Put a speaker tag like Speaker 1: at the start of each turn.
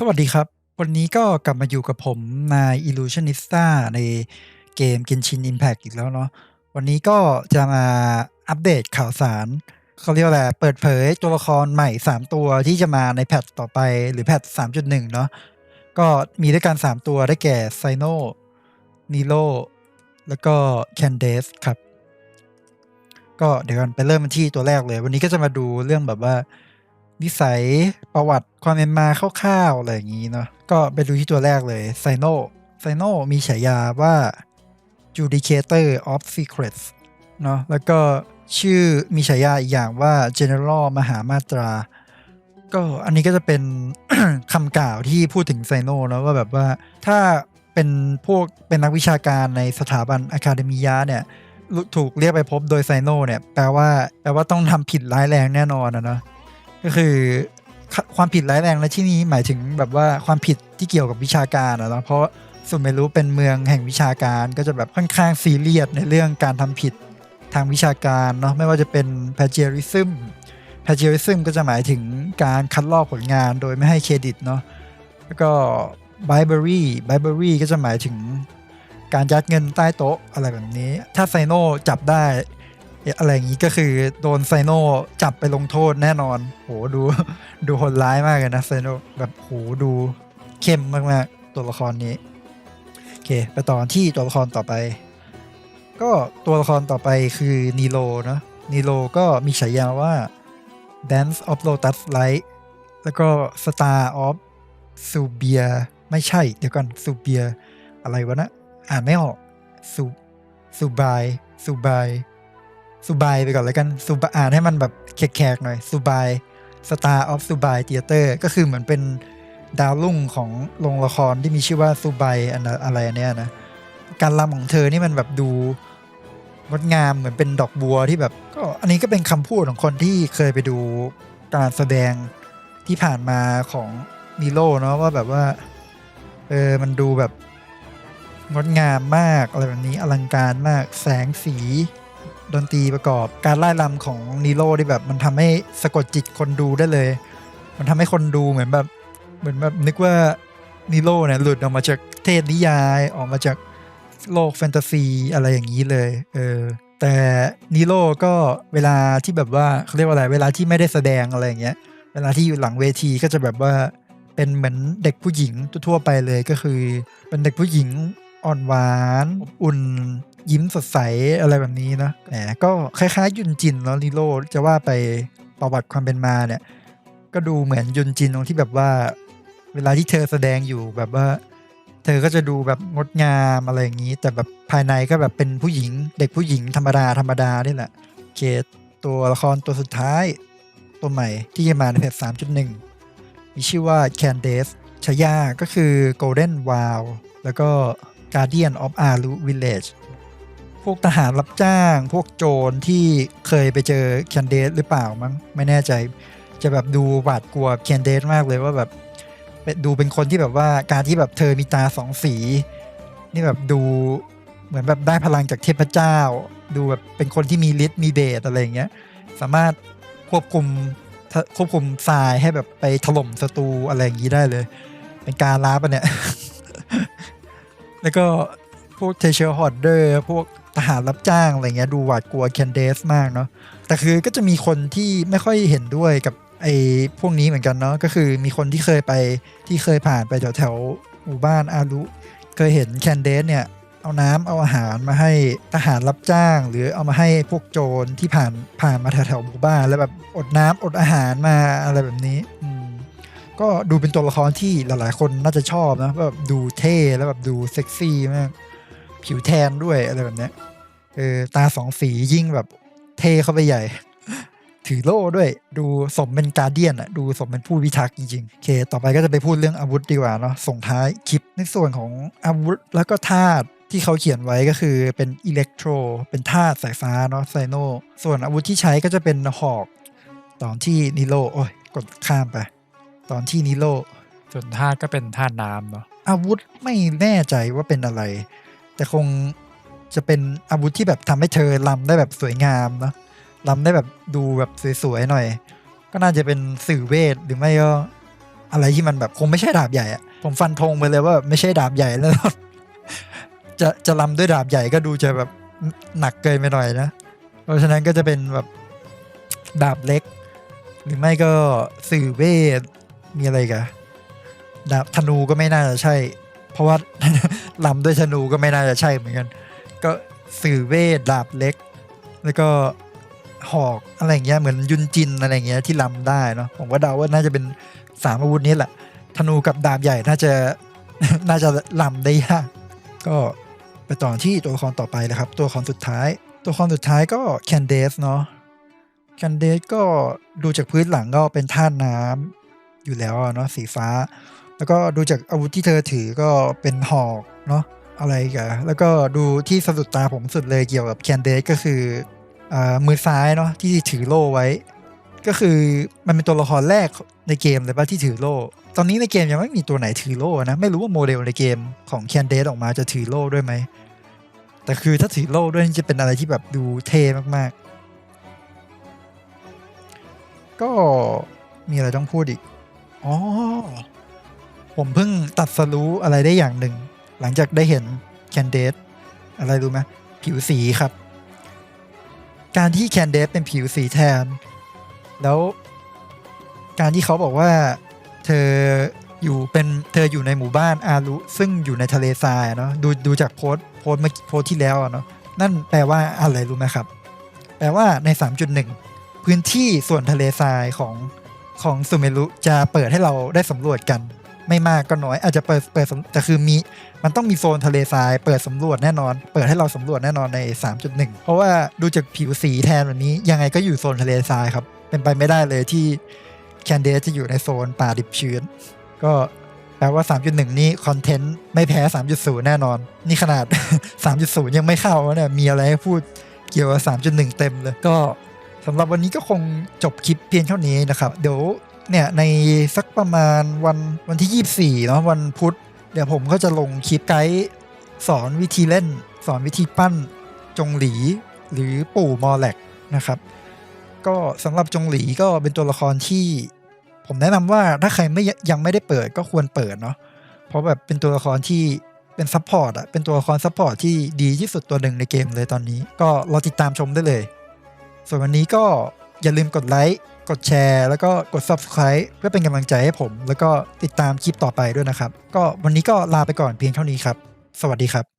Speaker 1: สวัสดีครับ วันนี้ก็กลับมาอยู่กับผมนาย Illusionista ในเกม Genshin Impact อีกแล้วเนาะวันนี้ก็จะมาอัปเดตข่าวสารเขาเรียกว่าอะไรเปิดเผยตัวละครใหม่ 3 ตัวที่จะมาในแพทต่อไปหรือแพท 3.1 เนาะก็มีด้วยกัน 3 ตัวได้แก่ไซโนนีโ o แล้วก็แคนเดสครับ ก็เดี๋ยวกันไปเริ่มกันที่ตัวแรกเลย วันนี้ก็จะมาดูเรื่องแบบว่า นิสัยประวัติความเป็นมาคร่าวๆอะไรอย่างนี้เนาะก็ไปดูที่ตัวแรกเลยไซโนไซโนมีฉายาว่า Judicator of Secrets เนาะแล้วก็ชื่อมีฉายาอีกอย่างว่า General มหามาตรา ก็อันนี้ก็จะเป็นคำกล่าวที่พูดถึงไซโนเนาะว่าแบบว่าถ้าเป็นพวกเป็นนักวิชาการในสถาบันอะคาเดมียะเนี่ยถูกเรียกไปพบโดยไซโนเนี่ยแปลว่าแปลว่าต้องทำผิดร้ายแรงแน่นอนนะเนาะ ก็คือความผิดร้ายแรงในที่นี้หมายถึงแบบว่าความผิดที่เกี่ยวกับวิชาการนะเนาะเพราะสุเมรุเป็นเมืองแห่งวิชาการก็จะแบบค่อนข้างซีเรียสในเรื่องการทำผิดทางวิชาการเนาะไม่ว่าจะเป็น plagiarism plagiarism ก็จะหมายถึงการคัดลอกผลงานโดยไม่ให้เครดิตเนาะแล้วก็ bribery bribery ก็จะหมายถึงการยัดเงินใต้โต๊ะอะไรแบบนี้ ถ้าไซโนจับได้ อะไรอย่างนี้ก็คือโดนไซโนจับไปลงโทษแน่นอน โหดูดูโหดร้ายมากเลยนะไซโนแบบโหดูเข้มมากๆตัวละครนี้โอเค ไปต่อที่ตัวละครต่อไป ก็ตัวละครต่อไปคือนีโรเนาะนีโรก็มีฉายาว่า Dance of Lotus Light แล้วก็ Star of s u b i a ไม่ใช่ เดี๋ยวก่อน s u b i a อะไรวะนะ อ่านไม่ออกซูซูบายซูบาย ซูบายไปก่อนแล้วกันซูบอ่านให้มันแบบแขกๆหน่อยซูบาย Star of ซูบายเทเตอร์ก็คือเหมือนเป็นดาวรุ่งของโรงละครที่มีชื่อว่าซูบายอะไรเนี้ยนะการรำของเธอนี่มันแบบดูงดงามเหมือนเป็นดอกบัวที่แบบ ก็อันนี้ก็เป็นคำพูดของคนที่เคยไปดูการแสดงที่ผ่านมาของนิโลเนาะว่าแบบว่าเออมันดูแบบงดงามมากอะไรแบบนี้อลังการมากแสงสี ดนตรีประกอบการไล่ลำของนีโร่ที่แบบ มันทำให้สะกดจิตคนดูได้เลย มันทำให้คนดูเหมือนแบบ เหมือนแบบนึกว่านีโร่เนี่ยหลุดออกมาจากเทพนิยายออกมาจากโลกแฟนตาซีอะไรอย่างนี้เลย เออ แต่นีโร่ก็เวลาที่แบบว่าเขาเรียกว่าอะไร เวลาที่ไม่ได้แสดงอะไรอย่างเงี้ย เวลาที่อยู่หลังเวทีก็จะแบบว่าเป็นเหมือนเด็กผู้หญิงทั่วไปเลยก็คือ เป็นเด็กผู้หญิงอ่อนหวานอุ่น ยิ้มสดใสอะไรแบบนี้นะแหมก็คล้ายๆ ยุนจินแล้วนิโรจะว่าไปประวัติความเป็นมาเนี่ย ก็ดูเหมือนยุนจินตรงที่แบบว่า เวลาที่เธอแสดงอยู่แบบว่า เธอก็จะดูแบบงดงามอะไรอย่างนี้ แต่แบบภายในก็แบบเป็นผู้หญิง เด็กผู้หญิงธรรมดาธรรมดานี่แหละเคตัวละครตัวสุดท้าย ตัวใหม่ที่จะมาในเพจ3.1 มีชื่อว่า Candace ชายาก็คือ Golden Wow แล้วก็ Guardian of Aru Village พวกทหารรับจ้าง พวกโจรที่เคยไปเจอแคนเดสหรือเปล่ามั้งไม่แน่ใจ จะแบบดูหวาดกลัวแคนเดสมากเลยว่าแบบดูเป็นคนที่แบบว่าการที่แบบเธอมีตาสองสี นี่แบบดูเหมือนแบบได้พลังจากเทพเจ้า ดูแบบเป็นคนที่มีฤทธิ์มีเดชอะไรอย่างเงี้ย สามารถควบคุมควบคุมทรายให้แบบไปถล่มศัตรูอะไรอย่างนี้ได้เลย เป็นการล้าปะเนี่ย แล้วก็พวกเทเชอร์ฮอดเดอร์ พวก ทหารรับจ้างอะไรเงี้ยดูหวาดกลัวแคนเดสมากเนาะแต่คือก็จะมีคนที่ไม่ค่อยเห็นด้วยกับไอ้พวกนี้เหมือนกันเนาะก็คือมีคนที่เคยไปที่เคยผ่านไปแถวแถวหมู่บ้านอารุเคยเห็นแคนเดสเนี่ยเอาน้ำเอาอาหารมาให้ทหารรับจ้าง หรือเอามาให้พวกโจรที่ผ่านผ่านมาแถวแถวหมู่บ้าน แล้วแบบอดน้ำอดอาหารมาอะไรแบบนี้อืมก็ดูเป็นตัวละครที่หลายๆ คนน่าจะชอบนะแบบดูเท่แล้วแบบดูเซ็กซี่มาก ผิวแทนด้วยอะไรแบบนี้เออตาสองสียิ่งแบบเท่เข้าไปใหญ่ ถือโล่ด้วย ดูสมเป็นการเดียนอะดูสมเป็นผู้พิทักษ์จริงๆโอเค ต่อไปก็จะไปพูดเรื่องอาวุธดีกว่าเนาะส่งท้ายคลิปในส่วนของอาวุธแล้วก็ธาตุที่เขาเขียนไว้ก็คือเป็นอิเล็กโทรเป็นธาตุสายฟ้าเนาะไซโนส่วนอาวุธที่ใช้ก็จะเป็นหอก ตอนที่นิโลโอ้ยกดข้ามไป ตอนที่นิโล
Speaker 2: ส่วนธาตุก็เป็นธาตุน้ำเนาะ
Speaker 1: อาวุธไม่แน่ใจว่าเป็นอะไร แต่คงจะเป็นอาวุธที่แบบทำให้เธอลำได้แบบสวยงามเนาะลำได้แบบดูแบบสวยๆหน่อย ก็น่าจะเป็นสื่อเวทหรือไม่ก็อะไรที่มันแบบคงไม่ใช่ดาบใหญ่อะผมฟันธงไปเลยว่าไม่ใช่ดาบใหญ่แล้ว จะจะลำด้วยดาบใหญ่ก็ดูจะแบบหนักเกินไปหน่อยนะเพราะฉะนั้นก็จะเป็นแบบดาบเล็ก หรือไม่ก็สื่อเวทมีอะไรกันดาบธนูก็ไม่น่าจะใช่ เพราะว่า ลำด้วยธนูก็ไม่น่าจะใช่เหมือนกัน ก็สื่อเวทดาบเล็ก แล้วก็หอกอะไรอย่างเงี้ยเหมือนยุนจินอะไรอย่างเงี้ยที่ลำได้เนาะผมว่าเดาว่าน่าจะเป็นสามอาวุธนี้แหละธนูกับดาบใหญ่น่าจะน่าจะลำได้ยากก็ไปต่อที่ตัวละครต่อไปเลยครับ ตัวละครสุดท้าย ตัวละครสุดท้ายก็แคนเดสเนาะแคนเดสก็ดูจากพื้นหลังก็เป็นท่าน้ำอยู่แล้วเนาะสีฟ้า แล้วก็ดูจากอาวุธที่เธอถือก็เป็นหอก เนาะอะไรกันแล้วก็ดูที่สะดุดตาผมสุดเลยเกี่ยวกับแคนเดสก็คืออมือซ้ายเนาะที่ถือโล่ไว้ ก็คือมันเป็นตัวละครแรกในเกมเลยป่ะที่ถือโล่ตอนนี้ในเกมยังไม่มีตัวไหนถือโล่นะ ไม่รู้ว่าโมเดลในเกมของแคนเดสออกมาจะถือโล่ด้วยไหม แต่คือถ้าถือโล่ด้วยจะเป็นอะไรที่แบบดูเท่มากๆ ก็มีอะไรต้องพูดอีก อ๋อ ผมเพิ่งตัดสรู้อะไรได้อย่างหนึ่ง หลังจากได้เห็นแคนเดสอะไรรู้ไหมผิวสีครับ การที่แคนเดสเป็นผิวสีแทน แล้วการที่เขาบอกว่าเธออยู่เป็นเธออยู่ในหมู่บ้านอารุซึ่งอยู่ในทะเลทรายเนาะดูดูจากโพสโพสเมื่อโพสที่แล้วเนาะนั่นแปลว่าอะไรรู้ไหมครับ แปลว่าใน 3.1 พื้นที่ส่วนทะเลทรายของของซูเมรุจะเปิดให้เราได้สำรวจกัน ไม่มากก็น้อย อาจจะเปิดเปิดแต่คือมีมันต้องมีโซนทะเลทราย เปิดสำรวจแน่นอน เปิดให้เราสำรวจแน่นอนใน 3.1 เพราะว่าดูจากผิวสีแทนแบบนี้ยังไงก็อยู่โซนทะเลทรายครับ เป็นไปไม่ได้เลยที่แคนเดสจะอยู่ในโซนป่าดิบชื้น ก็แปลว่า 3.1 นี่คอนเทนต์ไม่แพ้ 3.0 แน่นอน นี่ขนาด 3.0 ยังไม่เข้าเนี่ยมีอะไรให้พูดเกี่ยวกับ 3.1 เต็มเลย ก็สำหรับวันนี้ก็คงจบคลิปเพียงเท่านี้นะครับ เดี๋ยว เนี่ยในสักประมาณวันวันที่ 24เนาะวันพุธ เดี๋ยวผมก็จะลงคลิปไกด์สอนวิธีเล่น สอนวิธีปั้นจงหลีหรือปู่มอแลกนะครับ ก็สำหรับจงหลีก็เป็นตัวละครที่ผมแนะนำว่าถ้าใครไม่ยังไม่ได้เปิดก็ควรเปิดเนาะเพราะแบบเป็นตัวละครที่เป็นซัพพอร์ตอะเป็นตัวละครซัพพอร์ตที่ดีที่สุดตัวหนึ่งในเกมเลยตอนนี้ ก็รอติดตามชมได้เลย ส่วนวันนี้ก็อย่าลืมกดไลค์ กดแชร์ แล้วก็กด Subscribe เพื่อเป็นกำลังใจให้ผม แล้วก็ติดตามคลิปต่อไปด้วยนะครับ ก็วันนี้ก็ลาไปก่อนเพียงเท่านี้ครับ สวัสดีครับ